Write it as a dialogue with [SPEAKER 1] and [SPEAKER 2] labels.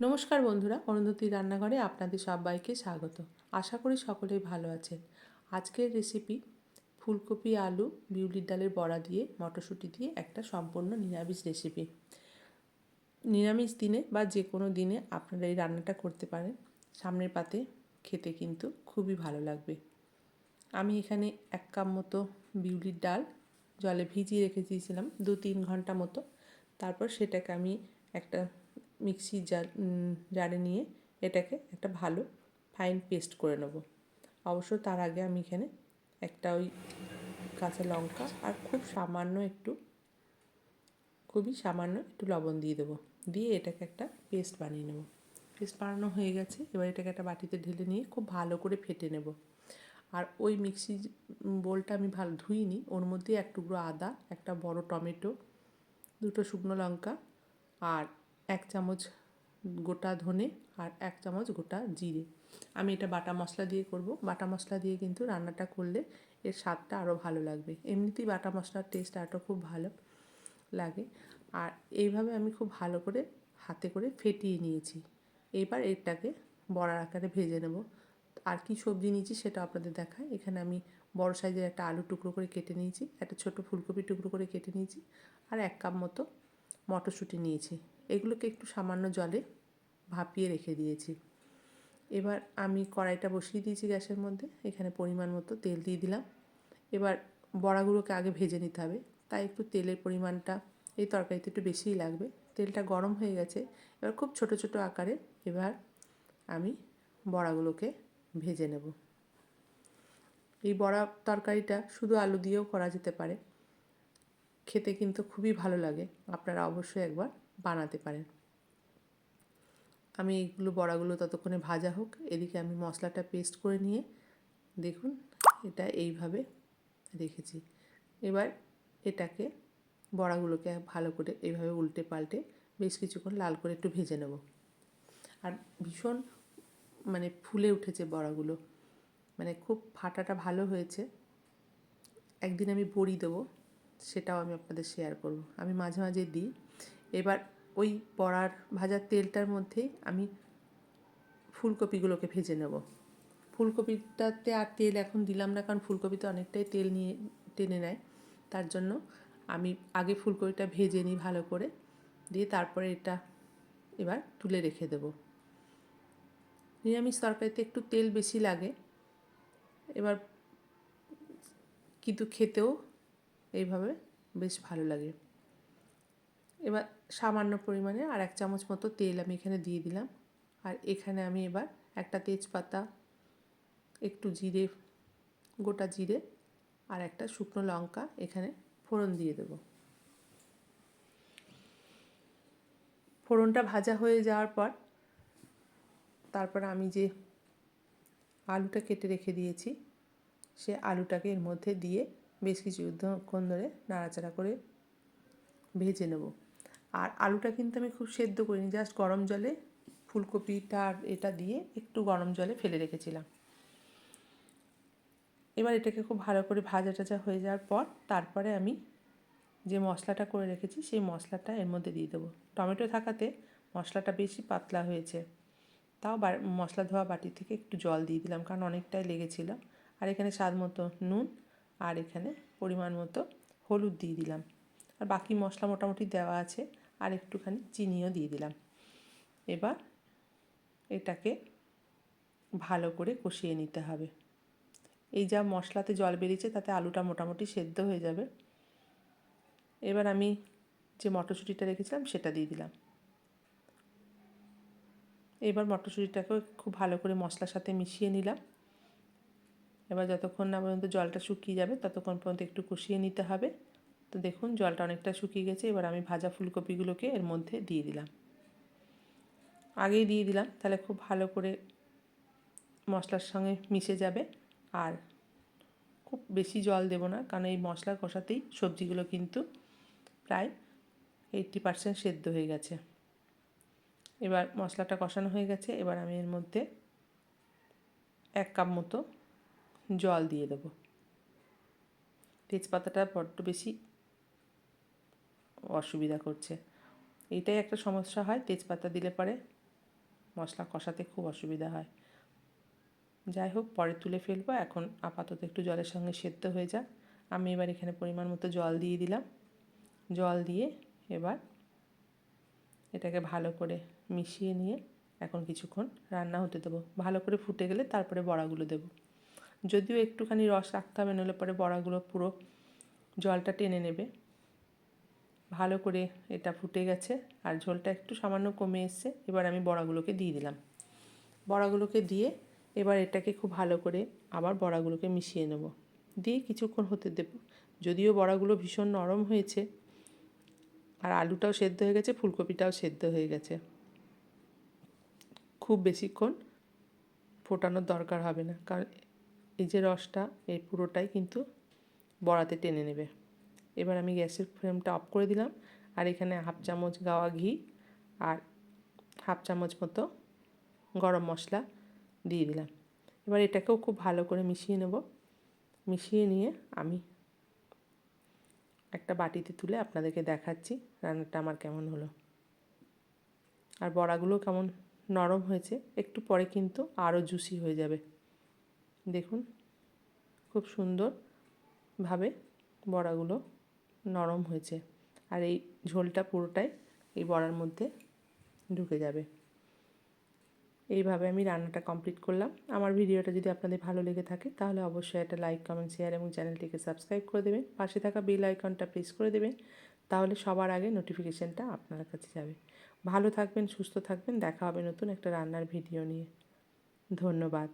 [SPEAKER 1] নমস্কার বন্ধুরা, অরুন্ধতী রান্নাঘরে আপনাদের সবাইকে স্বাগত। আশা করি সকলেই ভালো আছেন। আজকের রেসিপি ফুলকপি, আলু, বিউলির ডালের বড়া দিয়ে, মটরশুঁটি দিয়ে একটা সম্পূর্ণ নিরামিষ রেসিপি নিরামিষ দিনে বা যে কোনো দিনে আপনারা এই রান্নাটা করতে পারেন। সামনের পাতে খেতে কিন্তু খুবই ভালো লাগবে। আমি এখানে এক কাপ মতো বিউলির ডাল জলে ভিজিয়ে রেখে দিয়েছিলাম দু তিন ঘণ্টা মতো। তারপর সেটাকে আমি একটা মিক্সি জার জারে নিয়ে এটাকে একটা ভালো ফাইন পেস্ট করে নেব। অবশ্য তার আগে আমি এখানে একটা ওই কাঁচা লঙ্কা আর খুব সামান্য একটু, খুবই সামান্য একটু লবণ দিয়ে দেবো। দিয়ে এটাকে একটা পেস্ট বানিয়ে নেব। পেস্ট বানানো হয়ে গেছে, এবার এটাকে একটা বাটিতে ঢেলে নিয়ে খুব ভালো করে ফেটে নেব। আর ওই মিক্সি বোলটা আমি ভালো ধুইনি, ওর মধ্যে এক টুকরো আদা, একটা বড় টমেটো, দুটো শুকনো লঙ্কা আর এক চামচ গোটা ধনে আর এক চামচ গোটা জিরে। আমি এটা বাটা মশলা দিয়ে করব। বাটা মশলা দিয়ে কিন্তু রান্নাটা করলে এর স্বাদটা আরও ভালো লাগবে। এমনিতেই বাটা মশলার টেস্ট আরও খুব ভালো লাগে। আর এইভাবে আমি খুব ভালো করে হাতে করে ফেটিয়ে নিয়েছি। এবার এটাকে বড়ার আকারে ভেজে নেব। আর কি সবজি নিয়েছি সেটা আপনাদের দেখায় এখানে আমি বড় সাইজের একটা আলু টুকরো করে কেটে নিয়েছি, একটা ছোট ফুলকপি টুকরো করে কেটে নিয়েছি, আর এক কাপ মতো মটরশুঁটি নিয়েছি। এগুলোকে একটু সামান্য জলে ভাপিয়ে রেখে দিয়েছি। এবার আমি কড়াইটা বসিয়ে দিয়েছি গ্যাসের মধ্যে, এখানে পরিমাণ মতো তেল দিয়ে দিলাম। এবার বড়াগুলোকে আগে ভেজে নিতে হবে, তাই একটু তেলের পরিমাণটা এই তরকারিতে একটু বেশিই লাগবে। তেলটা গরম হয়ে গেছে, এবার খুব ছোট ছোট আকারে এবার আমি বড়াগুলোকে ভেজে নেব। এই বড়া তরকারিটা শুধু আলু দিয়েও করা যেতে পারে। খেতে কিন্তু খুবই ভালো লাগে। আপনারা অবশ্যই একবার বানাতে পারেন। আমি এইগুলো বড়াগুলো ততক্ষণে ভাজা হোক, এদিকে আমি মশলাটা পেস্ট করে নিয়ে দেখুন, এটা এইভাবে রেখেছি। এবার এটাকে বড়াগুলোকে ভালো করে এইভাবে উল্টে পাল্টে বেশ কিছুক্ষণ লাল করে একটু ভেজে নেব। আর ভীষণ মানে ফুলে উঠেছে বড়াগুলো। মানে খুব ফাটাটা ভালো হয়েছে। একদিন আমি বড়ি দেবো। সেটাও আমি আপনাদের শেয়ার করব। আমি মাঝে মাঝে দিই। এবার ওই বড়ার ভাজার তেলটার মধ্যেই আমি ফুলকপিগুলোকে ভেজে নেব। ফুলকপিটাতে আর তেল এখন দিলাম না, কারণ ফুলকপিতে অনেকটাই তেল নিয়ে, টেনে নেয়। তার জন্য আমি আগে ফুলকপিটা ভেজে নিই ভালো করে। দিয়ে তারপরে এটা এবার তুলে রেখে দেব। নিরামিষ তরকারিতে একটু তেল বেশি লাগে। এবার কিন্তু খেতেও এইভাবে বেশ ভালো লাগে। এবার সামান্য পরিমাণে আর এক চামচ মতো তেল আমি এখানে দিয়ে দিলাম। আর এখানে আমি এবার একটা তেজপাতা, একটু জিরে, গোটা জিরে আর একটা শুকনো লঙ্কা এখানে ফোড়ন দিয়ে দেব। ফোড়নটা ভাজা হয়ে যাওয়ার পর তারপর আমি যে আলুটা কেটে রেখে দিয়েছি, সে আলুটাকে এর মধ্যে দিয়ে বেশ কিছুক্ষণ ধরে নাড়াচাড়া করে ভেজে নেব। আর আলুটা কিন্তু আমি খুব সেদ্ধ করিনি জাস্ট গরম জলে ফুলকপিটা আর এটা দিয়ে একটু গরম জলে ফেলে রেখেছিলাম। এবার এটাকে খুব ভালো করে ভাজা টাজা হয়ে যাওয়ার পর তারপরে আমি যে মশলাটা করে রেখেছি সেই মশলাটা এর মধ্যে দিয়ে দেবো। টমেটো থাকাতে মশলাটা বেশি পাতলা হয়েছে, তাও মশলা ধোয়া বাটি থেকে একটু জল দিয়ে দিলাম কারণ অনেকটাই লেগেছিল। আর এখানে স্বাদ মতো নুন আর এখানে পরিমাণ মতো হলুদ দিয়ে দিলাম। আর বাকি মশলা মোটামুটি দেওয়া আছে, আর একটুখানি চিনিও দিয়ে দিলাম। এবার এটাকে ভালো করে কষিয়ে নিতে হবে। এই যা মশলাতে জল বেরিয়েছে, তাতে আলুটা মোটামুটি সেদ্ধ হয়ে যাবে। এবার আমি যে মটরশুঁটিটা রেখেছিলাম, সেটা দিয়ে দিলাম। এবার মটরশুঁটিটাকেও খুব ভালো করে মশলার সাথে মিশিয়ে নিলাম। এবার যতক্ষণ না পর্যন্ত জলটা শুকিয়ে যাবে, ততক্ষণ পর্যন্ত একটু কষিয়ে নিতে হবে। তো দেখুন, জলটা অনেকটা শুকিয়ে গেছে, এবার আমি ভাজা ফুলকপিগুলোকে এর মধ্যে দিয়ে দিলাম। আগেই দিয়ে দিলাম, তাহলে খুব ভালো করে মশলার সঙ্গে মিশে যাবে। আর খুব বেশি জল দেবো না, কারণ এই মশলা কষাতেই সবজিগুলো কিন্তু প্রায় এইটটি পারসেন্ট সেদ্ধ হয়ে গেছে। এবার মশলাটা কষানো হয়ে গেছে, এবার আমি এর মধ্যে এক কাপ মতো জল দিয়ে দেবো। তেজপাতাটা বড্ড বেশি অসুবিধা করছে। এইটাই একটা সমস্যা হয়, তেজপাতা দিলে পরে মশলা কষাতে খুব অসুবিধা হয়। যাই হোক, পরে তুলে ফেলব, এখন আপাতত একটু জলের সঙ্গে সেদ্ধ হয়ে যাক। আমি এবার এখানে পরিমাণ মতো জল দিয়ে দিলাম। জল দিয়ে এবার এটাকে ভালো করে মিশিয়ে নিয়ে এখন কিছুক্ষণ রান্না হতে দেবো। ভালো করে ফুটে গেলে তারপরে বড়াগুলো দেবো। যদিও একটুখানি রস রাখতে হবে, নইলে পরে বড়াগুলো পুরো জলটা টেনে নেবে। ভালো করে এটা ফুটে গেছে আর ঝোলটা একটু সামান্য কমে এসছে, এবার আমি বড়াগুলোকে দিয়ে দিলাম। বড়াগুলোকে দিয়ে এবার এটাকে খুব ভালো করে আবার বড়াগুলোকে মিশিয়ে নেব। দিয়ে কিছুক্ষণ হতে দেব। যদিও বড়াগুলো ভীষণ নরম হয়েছে আর আলুটাও সেদ্ধ হয়ে গেছে, ফুলকপিটাও সেদ্ধ হয়ে গেছে। খুব বেশিক্ষণ ফোটানোর দরকার হবে না, কারণ এই যে রসটা, এই পুরোটাই কিন্তু বড়াতে টেনে নেবে। এবার আমি গ্যাসের ফ্লেমটা অফ করে দিলাম, আর এখানে হাফ চামচ গাওয়া ঘি আর হাফ চামচ মতো গরম মশলা দিয়ে দিলাম। এবার এটাকেও খুব ভালো করে মিশিয়ে নেব। মিশিয়ে নিয়ে আমি একটা বাটিতে তুলে আপনাদেরকে দেখাচ্ছি রান্নাটা আমার কেমন হলো। আর বড়াগুলো কেমন নরম হয়েছে, একটু পরে কিন্তু আরও জুসি হয়ে যাবে। দেখুন, খুব সুন্দরভাবে বড়াগুলো নরম হয়েছে। আর এই ঝোলটা পুরোটাই এই বড়ার মধ্যে ঢুকে যাবে। এইভাবে আমি রান্নাটা কমপ্লিট করলাম। আমার ভিডিওটা যদি আপনাদের ভালো লেগে থাকে, তাহলে অবশ্যই একটা লাইক কমেন্ট শেয়ার এবং চ্যানেলটিকে সাবস্ক্রাইব করে দেবেন। পাশে থাকা বেল আইকনটা প্রেস করে দেবেন, তাহলে সবার আগে নোটিফিকেশানটা আপনার কাছে যাবে। ভালো থাকবেন, সুস্থ থাকবেন, দেখা হবে নতুন একটা রান্নার ভিডিও নিয়ে। ধন্যবাদ।